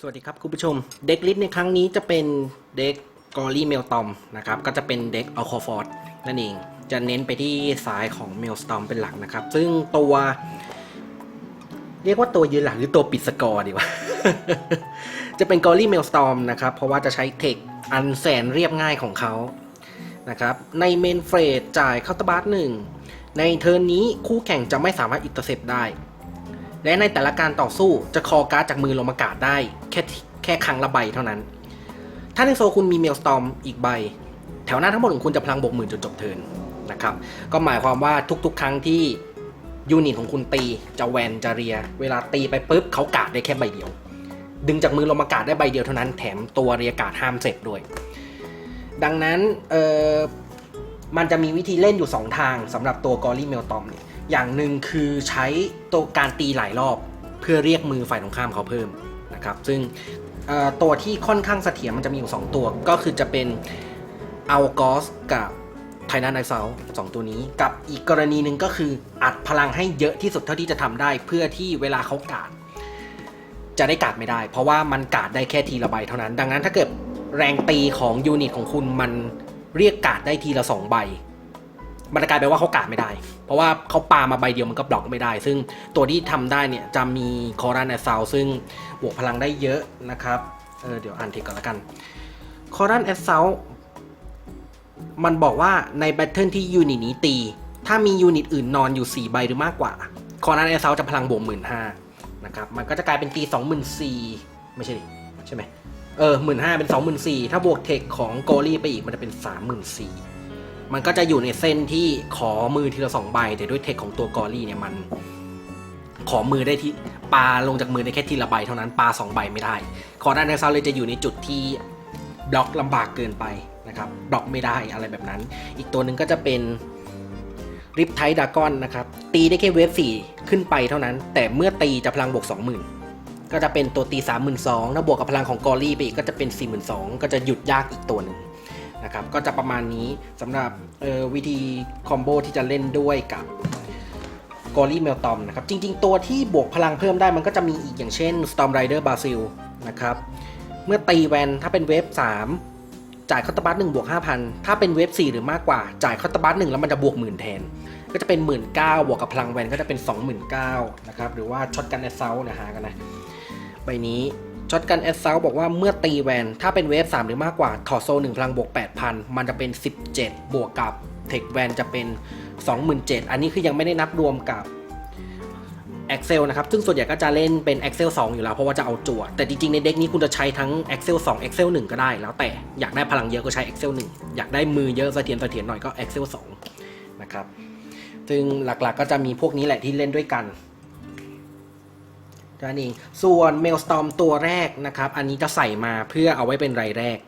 สวัสดีครับคุณผู้ชม เด็กลิสในครั้งนี้จะเป็นเด็กกอรี่เมลตอมนะครับก็จะเป็นเด็กอัลคอฟอร์ดนั่นเอง จะเน้นไปที่สายของเมลสตอมเป็นหลักนะครับ ซึ่งตัว เรียกว่าตัวยืนหลังหรือตัวปิดสกอร์ดีกว่า จะเป็นกอรี่เมลสตอมนะครับ เพราะว่าจะใช้เทคอันแสนเรียบง่ายของเขานะครับในเมนเฟรดจ่ายเคาน์เตอร์บาร์หนึ่งในเทิร์นนี้คู่แข่งจะไม่สามารถอินเตอร์เซปได้ และในแต่ละการต่อสู้จะคอการ์ดจากมือลงมากาดได้ แค่แค่ครั้งละใบเท่านั้น ถ้าในโซคุณมีเมลสตอมอีกใบ แถวหน้าทั้งหมดของคุณจะพลังบวกหมื่นจนจบเทินนะครับ ก็หมายความว่าทุกๆ ครั้งที่ยูนิตของคุณตีจะแวนจะเรีย เวลาตีไปปุ๊บเขากาดได้แค่ใบเดียว ดึงจากมือลงมากาดได้ใบเดียวเท่านั้น แถมตัวเรียกาดห้ามเสร็จด้วย ดังนั้นเออมันจะมีวิธีเล่นอยู่ 2 ทางสำหรับตัวกอรี่เมลตอมเนี่ย อย่างหนึ่งคือใช้ตัวการตีหลายรอบเพื่อเรียกมือฝ่ายตรงข้ามเขาเพิ่มนะครับ ซึ่งตัวที่ค่อนข้างเสถียรมันจะมีอยู่ 2 ตัว ก็คือจะเป็นอัลกอสกับไทนันไนเซลสองตัวนี้ กับอีกกรณีหนึ่งก็คืออัดพลังให้เยอะที่สุดเท่าที่จะทำได้ เพื่อที่เวลาเขากาด จะได้กาดไม่ได้ เพราะว่ามันกาดได้แค่ทีละใบเท่านั้น ดังนั้นถ้าเกิดแรงตีของยูนิตของคุณมันเรียกกาดได้ทีละสองใบ มันจะกลายเป็นว่าเขากาดไม่ได้ เพราะว่าเขาปามาใบเดียวมันก็บล็อกไม่ได้ ซึ่งตัวที่ทำได้เนี่ยจะมีคอรันแอสซาวซึ่งบวกพลังได้เยอะนะครับเออเดี๋ยวอ่านเทคก่อนละกันคอรันแอสซาวมันบอกว่าในแบทเทิลที่ยูนิตนี้ตี ถ้ามียูนิตอื่นนอนอยู่ 4 ใบหรือมากกว่าคอรันแอสซาวจะพลังบวกหมื่นห้านะครับมันก็จะกลายเป็นตี2 4 0 0 0ไม่ใช่ดิใช่ไหมเออหมื่นห้าเป็น2 4 0 0 0ถ้าบวกเทคของโกลี่ไปอีกมันจะเป็น3 4 0 0 0 มันก็จะอยู่ในเส้นที่ขอมือทีละสองใบ แต่ด้วยเทคของตัวกอรี่เนี่ยมัน ขอมือได้ที่ปลาลงจากมือได้แค่ทีละใบเท่านั้นปลาสองใบไม่ได้คอด้านในซาเลยจะอยู่ในจุดที่บล็อกลำบากเกินไปนะครับบล็อกไม่ได้อะไรแบบนั้น อีกตัวหนึ่งก็จะเป็นริปไทดากอนนะครับ ตีได้แค่เวฟสี่ขึ้นไปเท่านั้น แต่เมื่อตีจะพลังบวกสองหมื่นก็จะเป็นตัวตีสามหมื่นสองถ้าบวกกับพลังของกอรี่ไปอีกก็จะเป็นสี่หมื่นสองก็จะหยุดยากอีกตัวหนึ่ง นะครับก็จะประมาณนี้สำหรับวิธีคอมโบที่จะเล่นด้วยกับกอรี่เมลตอมนะครับจริง ๆ ตัวที่บวกพลังเพิ่มได้มันก็จะมีอีกอย่างเช่น Storm Rider b a s i l นะครับเมื่อตีแวนถ้าเป็นเวฟ 3 จ่ายคอตบัตหนึ่งบวก5,000 ถ้าเป็นเวฟ 4 หรือมากกว่า จ่ายคอตบัตหนึ่งแล้วมันจะบวกหมื่นแทน ก็จะเป็น 1 9ื่นบวกกับพลังแวนก็จะเป็น 29,000นะครับหรือว่าช็อตกันแอสเซลนะฮะกันนะใบนี้ ช็อตกันแอสเซลบอกว่าเมื่อตีแวน ถ้าเป็นเวฟ 3 หรือมากกว่า ถอดโซหนึ่งพลังบวก 8,000 มันจะเป็น 17 บวกกับเทคแวนจะเป็น 27,000 อันนี้คือยังไม่ได้นับรวมกับ Excel นะครับ ซึ่งส่วนใหญ่ก็จะเล่นเป็น Excel 2 อยู่แล้ว เพราะว่าจะเอาจั่ว แต่จริงๆ ในเด็กนี้คุณจะใช้ทั้ง Excel 2 Excel 1 ก็ได้ แล้วแต่อยากได้พลังเยอะก็ใช้ Excel 1 อยากได้มือเยอะเสถียรเสถียรหน่อยก็ Excel 2 นะครับ ซึ่งหลักๆก็จะมีพวกนี้แหละที่เล่นด้วยกัน นั่นเอง ส่วน Maelstrom ตัวแรกนะครับ อันนี้จะใส่มาเพื่อเอาไว้เป็นรายแรก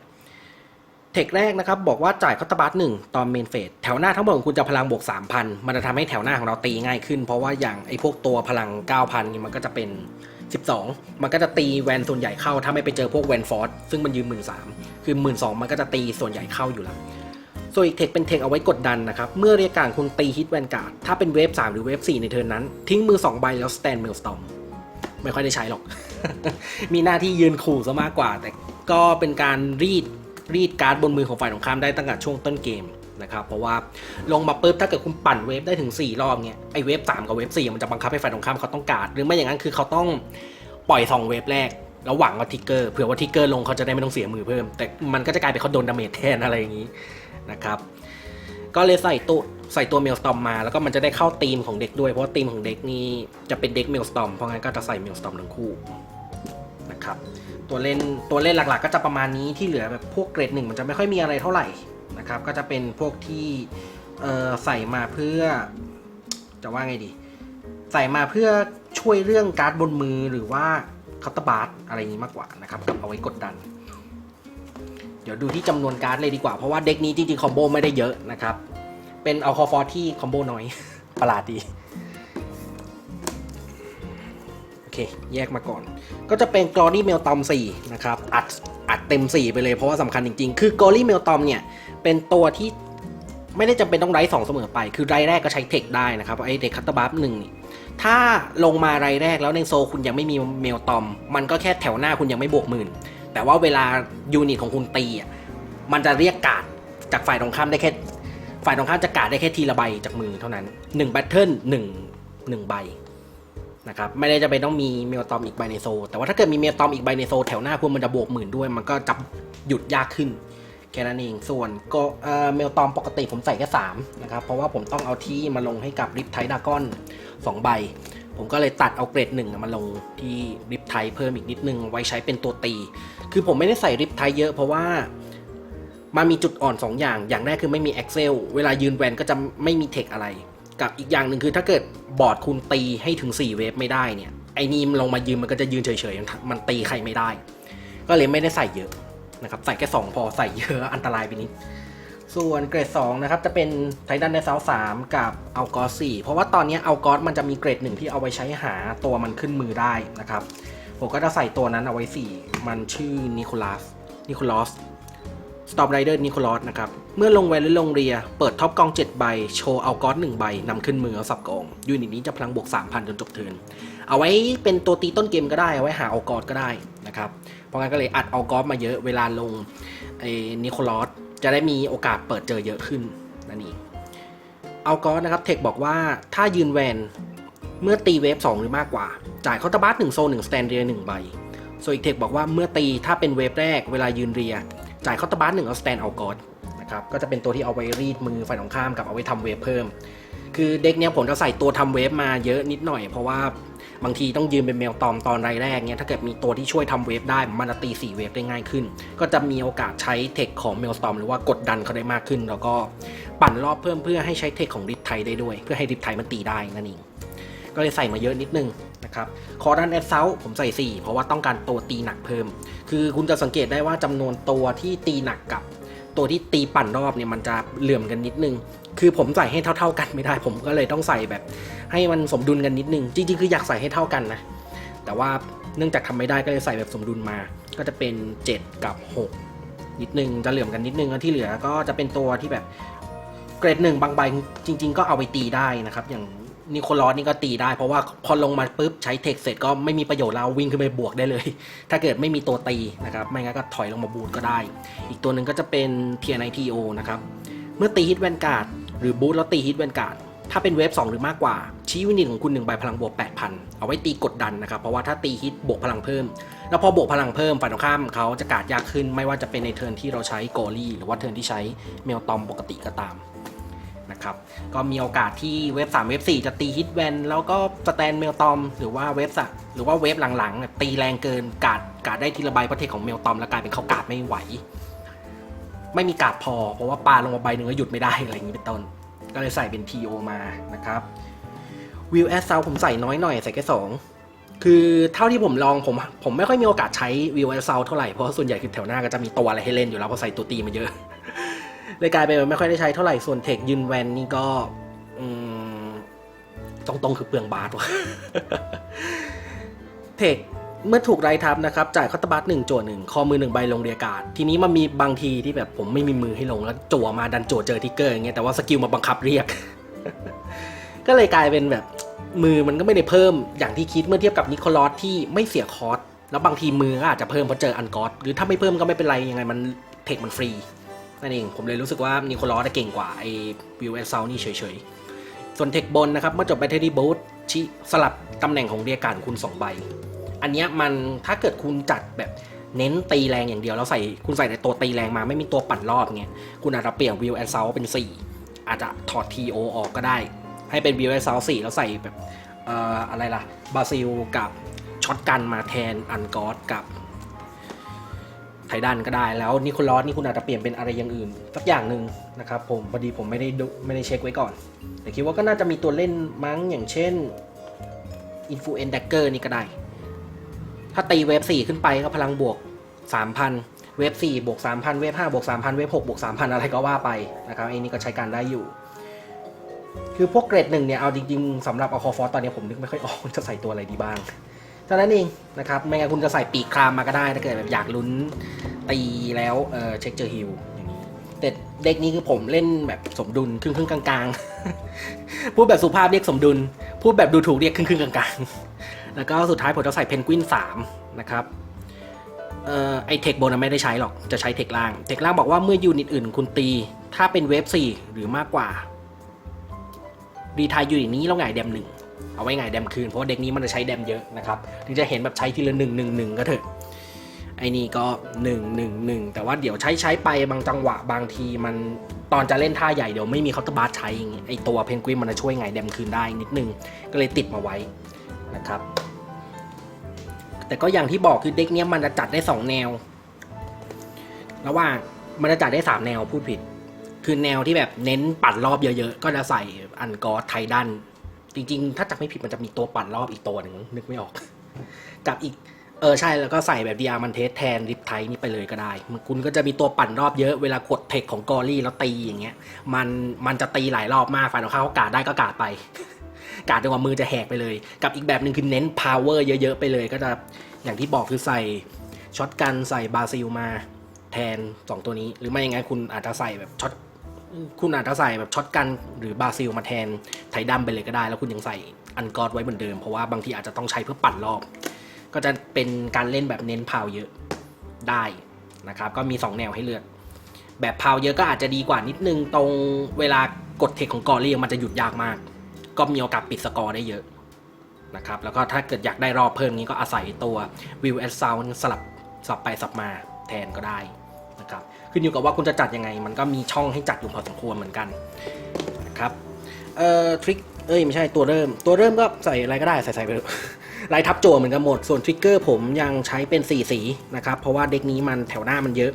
เทคแรกนะครับ บอกว่าจ่ายคอตบัตหนึ่งตอนเมนเฟสแถวหน้าทั้งหมดของคุณจะพลังบวก 3,000 มันจะทำให้แถวหน้าของเราตีง่ายขึ้น เพราะว่าอย่างไอ้พวกตัวพลัง 9,000นี่มันก็จะเป็น 12 มันก็จะตีแวนส่วนใหญ่เข้า ถ้าไม่ไปเจอพวกแวนฟอร์สซึ่งมันยืม1 3ื่นสามคือ1 2ื่นมันก็จะตีส่วนใหญ่เข้าอยู่แล้วส่วนอีกเทคเป็นเทคเอาไว้กดดันนะครับ เมื่อเรียกการคุณตีฮิตแวนการ์ดถ้าเป็นเวฟ3หรือเวฟ4ในเทิร์นนั้น ทิ้งมือ 2 ใบแล้วสแตนเมลสตอม ไม่ค่อยได้ใช้หรอก มีหน้าที่ยืนขู่ซะมากกว่า แต่ก็เป็นการรีดรีดการ์ดบนมือของฝ่ายตรงข้ามได้ตั้งแต่ช่วงต้นเกมนะครับเพราะว่าลงมาปุ๊บถ้าเกิดคุณปั่นเวฟได้ถึง 4 รอบเนี้ยไอเวฟ3กับเวฟ4มันจะบังคับให้ฝ่ายตรงข้ามเขาต้องการ หรือไม่อย่างนั้นคือเขาต้องปล่อย2เวฟแรกแล้วหวังว่าทิกเกอร์เผื่อว่าทิกเกอร์ลงเขาจะได้ไม่ต้องเสียมือเพิ่ม แต่มันก็จะกลายเป็นเขาโดนดาเมจแทนอะไรอย่างนี้นะครับ ก็เลยใส่ตัวใส่ตัวเมลสตอมมา แล้วก็มันจะได้เข้าธีมของเด็กด้วย เพราะว่าธีมของเด็กนี่จะเป็นเด็กเมลสตอม เพราะงั้นก็จะใส่เมลสตอมทั้งคู่นะครับ ตัวเล่นตัวเล่นหลักๆ ก็จะประมาณนี้ที่เหลือแบบพวกเกรดหนึ่งมันจะไม่ค่อยมีอะไรเท่าไหร่นะครับ ก็จะเป็นพวกที่ใส่มาเพื่อจะว่าไงดี ใส่มาเพื่อช่วยเรื่องการ์ดบนมือหรือว่าคัตบาร์อะไรนี้มากกว่านะครับกับเอาไว้กดดัน เดี๋ยวดูที่จำนวนการ์ดเลยดีกว่า เพราะว่าเด็กนี้จริงๆคอมโบไม่ได้เยอะนะครับ เป็นเอาคอฟอร์ที่คอมโบน้อย ประหลาดดี โอเค แยกมาก่อน ก็จะเป็นกรอรี่เมลตอม4นะครับ อัดอัดเต็ม 4 ไปเลยเพราะว่าสำคัญจริงๆ คือกรอรี่เมลตอมเนี่ย เป็นตัวที่ไม่ได้จำเป็นต้องไร้สองเสมอไป คือไรแรกก็ใช้เทคได้นะครับ ไอเด็กคัตเตอร์บัฟหนึ่งถ้าลงมาไรแรกแล้วในโซคุณยังไม่มีเมลตอม มันก็แค่แถวหน้าคุณยังไม่บวกหมื่น แต่ว่าเวลายูนิตของคุณตีอะมันจะเรียกการ์ดจากฝ่ายตรงข้ามได้แค่ ฝ่ายตรงข้ามจะการ์ดได้แค่ทีละใบจากมือเท่านั้น1แบตเทิล1 1ใบนะครับไม่ได้จะไปต้องมีเมลตอมอีกใบในโซ แต่ว่าถ้าเกิดมีเมลตอมอีกใบในโซ แถวหน้าคุณมันจะบวกหมื่นด้วย มันก็จะหยุดยากขึ้นแค่นั้นเอง ส่วนก็เอ่อเมลตอมปกติผมใส่แค่3นะครับ เพราะว่าผมต้องเอาที่มาลงให้กับริปไทดากอน2ใบ ผมก็เลยตัดเอาเกรดหนึ่งมาลงที่ริปไทเพิ่มอีกนิดนึงไว้ใช้เป็นตัวตี คือผมไม่ได้ใส่ริปไทเยอะเพราะว่ามันมีจุดอ่อน 2ออย่าง อย่างแรกคือไม่มี Excel เวลายืนแวนก็จะไม่มีเทคอะไร กับอีกอย่างหนึ่งคือถ้าเกิดบอร์ดคุณตีให้ถึง 4 เวฟไม่ได้เนี่ย ไอ้นี่มันลงมายืนมันก็จะยืนเฉยๆ มันตีใครไม่ได้ ก็เลยไม่ได้ใส่เยอะนะครับ ใส่แค่ 2 พอ ใส่เยอะอันตรายไปนิด ส่วนเกรด2นะครับจะเป็นไททันในเซาสามกับเอัลกอส4เพราะว่าตอนนี้เอัลกอสมันจะมีเกรดหนึ่งที่เอาไว้ใช้หาตัวมันขึ้นมือได้นะครับผมก็จะใส่ตัวนั้นเอาไว้ 4 มันชื่อนิโคลัสนิโคลัสสตอ p ไรเดอร์นิโคลัสนะครับ เมื่อลงแวนหรือลงเรีย เปิดท็อปกอง 7 ใบ โชว์เอากอส1ใบนำขึ้นมือเอาสับกองยูนิตนี้จะพลังบวก 3,000 จนจบเทินเอาไว้เป็นตัวตีต้นเกมก็ได้ เอาไว้หาเอากอสก็ได้นะครับ เพราะงั้นก็เลยอัดเอากอสมาเยอะเวลาลงไอ้นิโคลัส จะได้มีโอกาสเปิดเจอเยอะขึ้นนั่นเองเอากอนะครับเทคบอกว่าถ้ายืนแวนเมื่อตีเวฟ2หรือมากกว่า จ่ายเคาน์เตอร์บัส1โซน1สแตนเรีย1ใบส่วนอีกเทคบอกว่าเมื่อตีถ้าเป็นเวฟแรกเวลายืนเรีย จ่ายเคาน์เตอร์บัส1เอาสแตนเอากอดนะครับก็จะเป็นตัวที่เอาไว้รีดมือฝ่ายตรงข้ามกับเอาไว้ทำเวฟเพิ่ม คือเด็กเนี้ยผมจะใส่ตัวทำเวฟมาเยอะนิดหน่อยเพราะว่า บางทีต้องยืนเป็นเมลตอมตอนรายแรกเนี่ยถ้าเกิดมีตัวที่ช่วยทำเวฟได้มันจะตี4เวฟได้ง่ายขึ้น ก็จะมีโอกาสใช้เทคของเมลตอมหรือว่ากดดันเขาได้มากขึ้น แล้วก็ปั่นรอบเพิ่มเพื่อให้ใช้เทคของริปไทยได้ด้วย เพื่อให้ริปไทยมันตีได้นั่นเองก็เลยใส่มาเยอะนิดนึงนะครับคอร์ดันแอดเซลผมใส่ 4 เพราะว่าต้องการตัวตีหนักเพิ่ม คือคุณจะสังเกตได้ว่าจำนวนตัวที่ตีหนักกับตัวที่ตีปั่นรอบเนี่ยมันจะเหลื่อมกันนิดนึง คือผมใส่ให้เท่า ๆ กันไม่ได้ ผมก็เลยต้องใส่แบบ ให้มันสมดุลกันนิดนึง จริงๆ คืออยากใส่ให้เท่ากันนะ แต่ว่าเนื่องจากทำไม่ได้ก็เลยใส่แบบสมดุลมา ก็จะเป็น 7 กับ 6 นิดนึง จะเหลื่อมกันนิดนึงแล้วที่เหลือก็จะเป็นตัวที่แบบเกรดหนึ่งบางใบจริง ๆ ก็เอาไปตีได้นะครับ อย่างนิโคลอสนี่ก็ตีได้ เพราะว่าพอลงมาปุ๊บใช้เทคเสร็จก็ไม่มีประโยชน์แล้ววิ่งขึ้นไปบวกได้เลย ถ้าเกิดไม่มีตัวตีนะครับ ไม่งั้นก็ถอยลงมาบูทก็ได้ อีกตัวหนึ่งก็จะเป็น TNITO นะครับ เมื่อตีฮิตแวนการ์ด หรือบูทแล้วตีฮิตแวนการ์ดถ้าเป็นเวฟ2หรือมากกว่า ชี้วินิตของคุณ1ใบพลังบวก 8,000 เอาไว้ตีกดดันนะครับ เพราะว่าถ้าตีฮิตบวกพลังเพิ่ม แล้วพอบวกพลังเพิ่มฝ่ายตรงข้ามเขาจะการ์ดยากขึ้น ไม่ว่าจะเป็นในเทิร์นที่เราใช้โกลี่ หรือว่าเทิร์นที่ใช้เมลตอมปกติก็ตามนะครับก็มีโอกาสที่เวฟ3เวฟ4จะตีฮิตแวนแล้วก็สแตนเมลตอม หรือว่าเวฟสหรือว่าเวฟหลังๆ ตีแรงเกินกาดกาดได้ทีละใบเพราะเทคของเมลตอมแล้วกลายเป็นเขากาดไม่ไหว ไม่มีกาดพอ เพราะว่าปลาลงมาใบหนึ่งก็หยุดไม่ได้อะไรอย่างนี้เป็นต้น ก็เลยใส่เป็น TO มานะครับวิวแอสเซาผมใส่น้อยหน่อยใส่แค่สองคือเท่าที่ผมลองผมผมไม่ค่อยมีโอกาสใช้วิวแอสเซาเท่าไหร่เพราะส่วนใหญ่คือแถวหน้าก็จะมีตัวอะไรให้เล่นอยู่แล้วพอใส่ตัวตีมาเยอะเลยกลายเป็นไม่ค่อยได้ใช้เท่าไหร่ส่วนเทคยืนแวนนี่ก็ตรงๆคือเปลืองบาทว่ะเทค เมื่อถูกไรทับนะครับจ่ายคอตบัตหนึ่งจั่วหนึ่งคอมือหนึ่งใบลงเรียการ์ดทีนี้มันมีบางทีที่แบบผมไม่มีมือให้ลงแล้วจั่วมาดันจั่วเจอทิกเกอร์อย่างเงี้ยแต่ว่าสกิลมาบังคับเรียก ก็เลยกลายเป็นแบบมือมันก็ไม่ได้เพิ่มอย่างที่คิดเมื่อเทียบกับนิโคลอสที่ไม่เสียคอร์สแล้วบางทีมือก็อาจจะเพิ่มเพราะเจออันกอสหรือถ้าไม่เพิ่มก็ไม่เป็นไรยังไงมันเทคมันฟรีนั่นเองผมเลยรู้สึกว่านิโคลอสเก่งกว่าไอ้วิวแอนเซลนี่เฉยๆส่วนเทคบนนะครับเมื่อจบไปเทอรี่บูทชี้สลับตำแหน่งของเรียการคุณ2ใบ อันเนี้ยมันถ้าเกิดคุณจัดแบบเน้นตีแรงอย่างเดียวแล้วใส่คุณใส่แต่ตัวตีแรงมาไม่มีตัวปั่นรอบเงี้ยคุณอาจจะเปลี่ยนวิวแอนเซลเป็น 4 อาจจะถอด TO ออกก็ได้ ให้เป็นวิวแอนเซล4แล้วใส่แบบเอ่ออะไรล่ะบาซิลกับช็อตกันมาแทนอันกอสกับไทดันก็ได้แล้วนิโคลอสนี่คุณอาจจะเปลี่ยนเป็นอะไรอย่างอื่นสักอย่างหนึ่งนะครับผมพอดีผมไม่ได้ดูไม่ได้เช็คไว้ก่อน แต่คิดว่าก็น่าจะมีตัวเล่นมั้งอย่างเช่น i n f l u e n c e Dagger นี่ก็ได้ ถ้าตีเวฟ4ขึ้นไปก็พลังบวก3,000เวฟ4บวก3,000เวฟ5บวก3,000เวฟ6บวก3,000อะไรก็ว่าไปนะครับไอ้นี่ก็ใช้การได้อยู่ คือพวกเกรดหนึ่งเนี่ยเอาจริงๆสำหรับเอาคอฟอร์ตอนนี้ผมนึกไม่ค่อยออกจะใส่ตัวอะไรดีบ้างเท่านั้นเองนะครับไม่งั้นคุณจะใส่ปีกครามมาก็ได้ถ้าเกิดแบบอยากลุ้นตีแล้วเออเช็คเจอฮิลอย่างนี้แต่เด็กนี้คือผมเล่นแบบสมดุลครึ่งครึ่งกลางๆ พูดแบบสุภาพเรียกสมดุล พูดแบบดูถูกเรียกครึ่งครึ่งกลางๆ แล้วก็สุดท้ายผมจะใส่เพนกวิน3นะครับเอ่อไอเทคบนไม่ได้ใช้หรอก จะใช้เทคล่าง เทคล่างบอกว่าเมื่อยูนิตอื่นคุณตี ถ้าเป็นเวฟ4หรือมากกว่ารีทายยูนิตนี้เราหงายแดมหนึ่งเอาไว้หงายแดมคืน เพราะเด็กนี้มันจะใช้แดมเยอะนะครับ ถึงจะเห็นแบบใช้ทีละหนึ่งหนึ่งหนึ่งก็เถอะไอ้นี่ก็หนึ่งหนึ่งหนึ่งแต่ว่าเดี๋ยวใช้ใช้ไปบางจังหวะบางทีมันตอนจะเล่นท่าใหญ่เดี๋ยวไม่มีเคาน์เตอร์บาร์ใช้อย่างงี้ไอตัวเพนกวินมันจะช่วยหงายแดมคืนได้นิดนึงก็เลยติดมาไว้ นะครับ แต่ก็อย่างที่บอกคือเด็กเนี้ยมันจะจัดได้สองแนว ระหว่างมันจะจัดได้สามแนวพูดผิด คือแนวที่แบบเน้นปั่นรอบเยอะๆ ก็จะใส่อันกอไทดัน จริง ๆ ถ้าจำไม่ผิดมันจะมีตัวปั่นรอบอีกตัวหนึ่งนึกไม่ออกกับอีกเออใช่แล้วก็ใส่แบบดีอามันเทสแทนริปไทนี่ไปเลยก็ได้ คุณก็จะมีตัวปั่นรอบเยอะเวลากดเทคของกอรี่แล้วตีอย่างเงี้ย มันมันจะตีหลายรอบมากฝ่ายตรงข้ามเขากาดได้ก็กาดไป กาดจนกว่ามือจะแหกไปเลย กับอีกแบบหนึ่งคือเน้น power เยอะๆไปเลย ก็จะอย่างที่บอกคือใส่ช็อตกันใส่บาซิลมาแทน 2 ตัวนี้ หรือไม่อย่างงั้นคุณอาจจะใส่แบบช็อตคุณอาจจะใส่แบบช็อตกันหรือบาซิลมาแทนไทดัมไปเลยก็ได้ แล้วคุณยังใส่อันกอดไว้เหมือนเดิม เพราะว่าบางทีอาจจะต้องใช้เพื่อปั่นรอบ ก็จะเป็นการเล่นแบบเน้นพาวเยอะได้นะครับ ก็มี 2 แนวให้เลือก แบบพาวเยอะก็อาจจะดีกว่านิดนึงตรงเวลากดเทคของกอรี่มันจะหยุดยากมาก ก็มีโอกาสปิดสกอร์ได้เยอะนะครับแล้วก็ถ้าเกิดอยากได้รอบเพิ่มนี้ก็อาศัยตัว View and Sound สลับสลับไปสลับมาแทนก็ได้นะครับขึ้นอยู่กับว่าคุณจะจัดยังไง มันก็มีช่องให้จัดอยู่พอสมควรเหมือนกันนะครับเอ่อทริคเอ้ยไม่ใช่ตัวเริ่ม ตัวเริ่มก็ใส่อะไรก็ได้ใส่ใส่ไปเถอะลายทับโจเหมือนกันหมด ส่วนทริกเกอร์ผมยังใช้เป็นสีสีนะครับ เพราะว่าเด็กนี้มันแถวหน้ามันเยอะ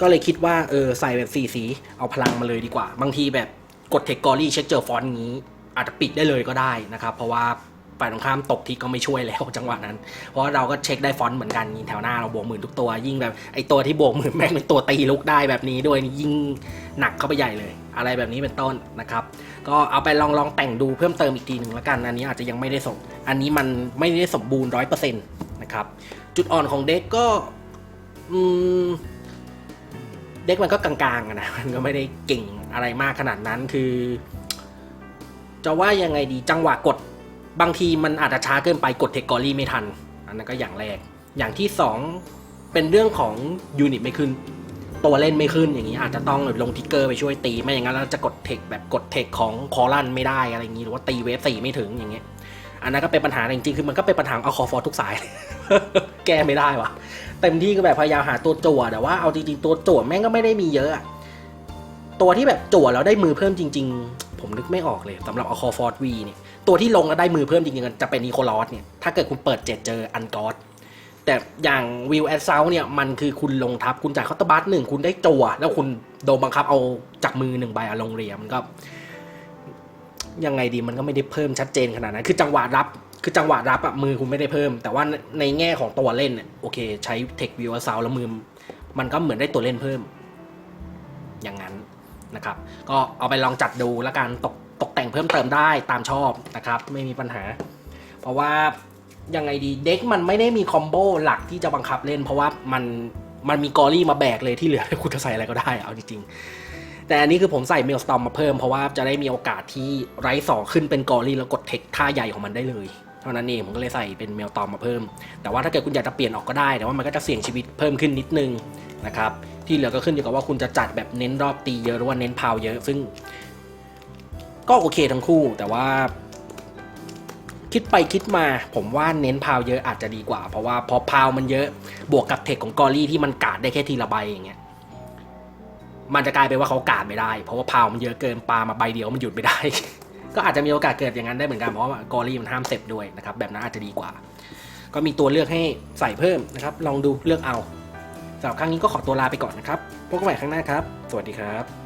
ก็เลยคิดว่าเออใส่แบบสีสี เอาพลังมาเลยดีกว่า บางทีแบบ กดเทคกอรี่เช็คเจอฟอนต์นี้ อาจจะปิดได้เลยก็ได้นะครับ เพราะว่าฝ่ายตรงข้ามตกทีก็ไม่ช่วยแล้วจังหวะนั้น เพราะว่าเราก็เช็คได้ฟอนต์เหมือนกันแถวหน้าเราบวกหมื่นทุกตัว ยิ่งแบบไอตัวที่บวกหมื่นแม่งเป็นตัวตีลุกได้แบบนี้ด้วยยิ่งหนักเข้าไปใหญ่เลย อะไรแบบนี้เป็นต้นนะครับ ก็เอาไปลองลองแต่งดูเพิ่มเติมอีกทีหนึ่งแล้วกัน อันนี้อาจจะยังไม่ได้สมอันนี้มันไม่ได้สมบูรณ์ร้อยเปอร์เซ็นต์นะครับ จุดอ่อนของเด็กก็อืมเด็กมันก็กลางๆนะมันก็ไม่ได้เก่ง อะไรมากขนาดนั้นคือ จะว่ายังไงดีจังหวะกดบางทีมันอาจจะช้าเกินไปกดเทคกอรี่ไม่ทัน อันนั้นก็อย่างแรก อย่างที่สองเป็นเรื่องของยูนิตไม่ขึ้น ตัวเล่นไม่ขึ้นอย่างนี้อาจจะต้องลงทิกเกอร์ไปช่วยตี ไม่อย่างนั้นเราจะกดเทคแบบกดเทคของคอรันไม่ได้อะไรอย่างนี้หรือว่าตีเวฟสี่ไม่ถึงอย่างเงี้ยอันนั้นก็เป็นปัญหาจริงๆคือมันก็เป็นปัญหาเอาคอฟอร์ทุกสาย แก้ไม่ได้วะเต็มที่ก็แบบพยายามหาตัวจั่วแต่ว่าเอาจริงๆตัวจั่วแม่งก็ไม่ได้มีเยอะ ตัวที่แบบจั่วแล้วได้มือเพิ่มจริง ๆ ผมนึกไม่ออกเลยสำหรับอคอฟอร์ดวีเนี่ยตัวที่ลงแล้วได้มือเพิ่มจริงๆจะเป็นนิโคลอสเนี่ยถ้าเกิดคุณเปิดเจ็ดเจออันกอสแต่อย่างวิวแอดเซาเนี่ยมันคือคุณลงทับคุณจ่ายคอตบัสหนึ่งคุณได้จั่วแล้วคุณโดนบังคับเอาจากมือหนึ่งใบอะลงเรียมันก็ยังไงดีมันก็ไม่ได้เพิ่มชัดเจนขนาดนั้นคือจังหวะรับคือจังหวะรับอะมือคุณไม่ได้เพิ่ม แต่ว่าในแง่ของตัวเล่นเนี่ยโอเค ใช้เทควิวแอดเซาแล้วมือ มันก็เหมือนได้ตัวเล่นเพิ่ม อย่างนั้น นะครับ ก็เอาไปลองจัดดูแล้วกันตกตกแต่งเพิ่มเติมได้ตามชอบนะครับ ไม่มีปัญหา เพราะว่ายังไงดีเด็กมันไม่ได้มีคอมโบหลักที่จะบังคับเล่น เพราะว่ามันมันมีกอรี่มาแบกเลยที่เหลือคุณจะใส่อะไรก็ได้เอาจริงๆ แต่อันนี้คือผมใส่เมลสตอมมาเพิ่มเพราะว่าจะได้มีโอกาสที่ไรสองขึ้นเป็นกอรี่แล้วกดเทคท่าใหญ่ของมันได้เลย ท่านั้นเองผมก็เลยใส่เป็นเมลตอมมาเพิ่ม แต่ว่าถ้าเกิดคุณอยากจะเปลี่ยนออกก็ได้ แต่ว่ามันก็จะเสี่ยงชีวิตเพิ่มขึ้นนิดนึงนะครับที่เหลือก็ขึ้นอยู่กับว่าคุณจะจัดแบบเน้นรอบตีเยอะหรือว่าเน้นพาวเยอะ ซึ่ง ก็โอเคทั้งคู่ แต่ว่า คิดไปคิดมาผมว่าเน้นพาวเยอะอาจจะดีกว่า เพราะว่าพอพาวมันเยอะบวกกับเทคของกอรี่ที่มันกาดได้แค่ทีละใบอย่างเงี้ยมันจะกลายเป็นว่าเขากาดไม่ได้ เพราะว่าพาวมันเยอะเกินปลามาใบเดียวมันหยุดไม่ได้ ก็อาจจะมีโอกาสเกิดอย่างนั้นได้เหมือนกันเพราะว่ากอรี่มันห้ามเสพด้วยนะครับแบบนั้นอาจจะดีกว่า ก็มีตัวเลือกให้ใส่เพิ่มนะครับ ลองดูเลือกเอาสำหรับครั้งนี้ก็ขอตัวลาไปก่อนนะครับพบกันใหม่ครั้งหน้าครับ สวัสดีครับ